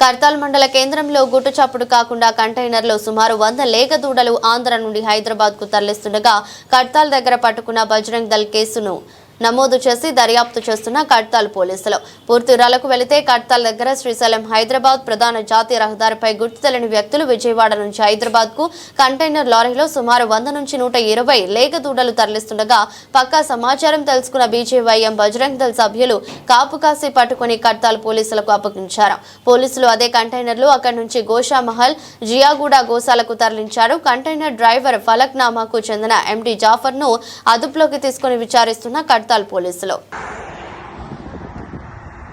కర్తాల్ మండల కేంద్రంలో గుట్టుచప్పుడు కాకుండా కంటైనర్లో సుమారు వంద లేగ దూడలు ఆంధ్ర నుండి హైదరాబాద్కు తరలిస్తుండగా కర్తాల్ దగ్గర పట్టుకున్న బజరంగ్ దళ్ కేసును నమోదు చేసి దర్యాప్తు చేస్తున్న కడ్తాల్ పోలీసులు. పూర్తి వివరాలకు వెళితే కడ్తాల్ దగ్గర శ్రీశైలం హైదరాబాద్ ప్రధాన జాతీయ రహదారిపై గుర్తు తెలియని వ్యక్తులు విజయవాడ నుంచి హైదరాబాద్కు కంటైనర్ లారీలో సుమారు వంద నుంచి నూట ఇరవై లేగ దూడలు తరలిస్తుండగా పక్కా సమాచారం తెలుసుకున్న బీజేవైఎం బజరంగ్ దళ సభ్యులు కాపు కాసి పట్టుకుని కడ్తాల్ పోలీసులకు అప్పగించారు. పోలీసులు అదే కంటైనర్లు అక్కడి నుంచి గోషా మహల్ జియాగూడ గోశాలకు తరలించారు. కంటైనర్ డ్రైవర్ ఫలక్నామాకు చెందిన ఎండి జాఫర్ను అదుపులోకి తీసుకుని విచారిస్తున్న కడ్తాల్ పోలీసులు.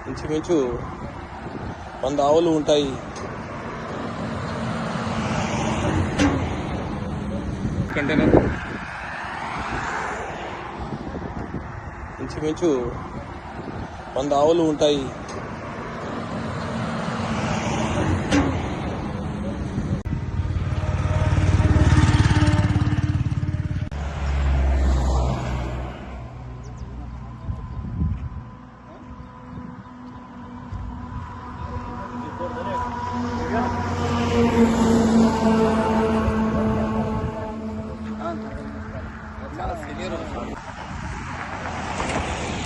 ఇంచుమించు వంద ఆవులు ఉంటాయి. ఇంచుమించు వంద ఆవులు ఉంటాయి.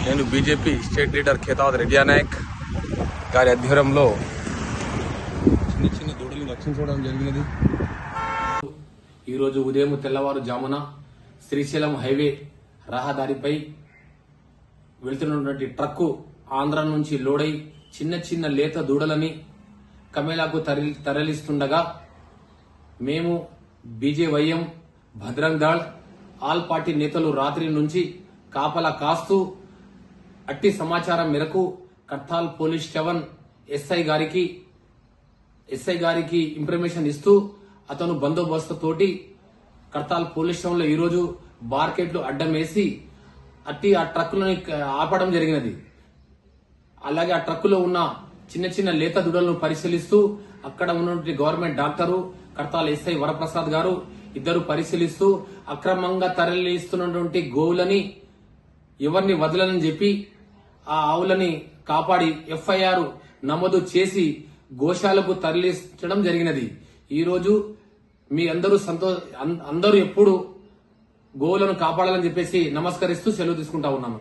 నేను BJP state leader Khetavath Reddiya Nayak గారి అధ్వర్యంలో చిన్న చిన్న దూడల్ని రక్షించుకోవడం జరిగినది. ఈరోజు ఉదయం తెల్లవారుజామున శ్రీశైలం హైవే రహదారిపై వెళ్తున్నటువంటి ట్రక్కు ఆంధ్ర నుంచి లోడై చిన్న చిన్న లేత దూడలని కమేలాకు తరలి తరలిస్తుండగా మేము బీజేవైఎం భద్రంగాళ్ ఆల్ పార్టీ నేతలు రాత్రి నుంచి కాపలా కాస్తూ అట్టి సమాచారం మేరకు కర్తాల్ పోలీస్ స్టేషన్ ఎస్ఐ గారికి ఎస్ఐ గారికి ఇన్ఫర్మేషన్ ఇస్తూ అతను బందోబస్తు తోటి కర్తాల్ పోలీస్ స్టేషన్లో ఈరోజు బార్కెట్లు అడ్డం వేసి అట్టి ఆ ట్రక్కులని ఆపడం జరిగినది. అలాగే ఆ ట్రక్కులో ఉన్న చిన్న చిన్న లేత దుడలను పరిశీలిస్తూ అక్కడ ఉన్నటువంటి government doctor Kartal SI Varaprasad గారు ఇద్దరు పరిశీలిస్తూ అక్రమంగా తరలిస్తున్నటువంటి గోవులని ఎవరిని వదలని చెప్పి ఆ ఆవులని కాపాడి ఎఫ్ఐఆర్ నమోదు చేసి గోశాలకు తరలించడం జరిగినది. ఈరోజు మీ అందరూ సంతో అందరూ ఎప్పుడు గోవులను కాపాడాలని చెప్పేసి నమస్కరిస్తూ సెలవు తీసుకుంటా ఉన్నాను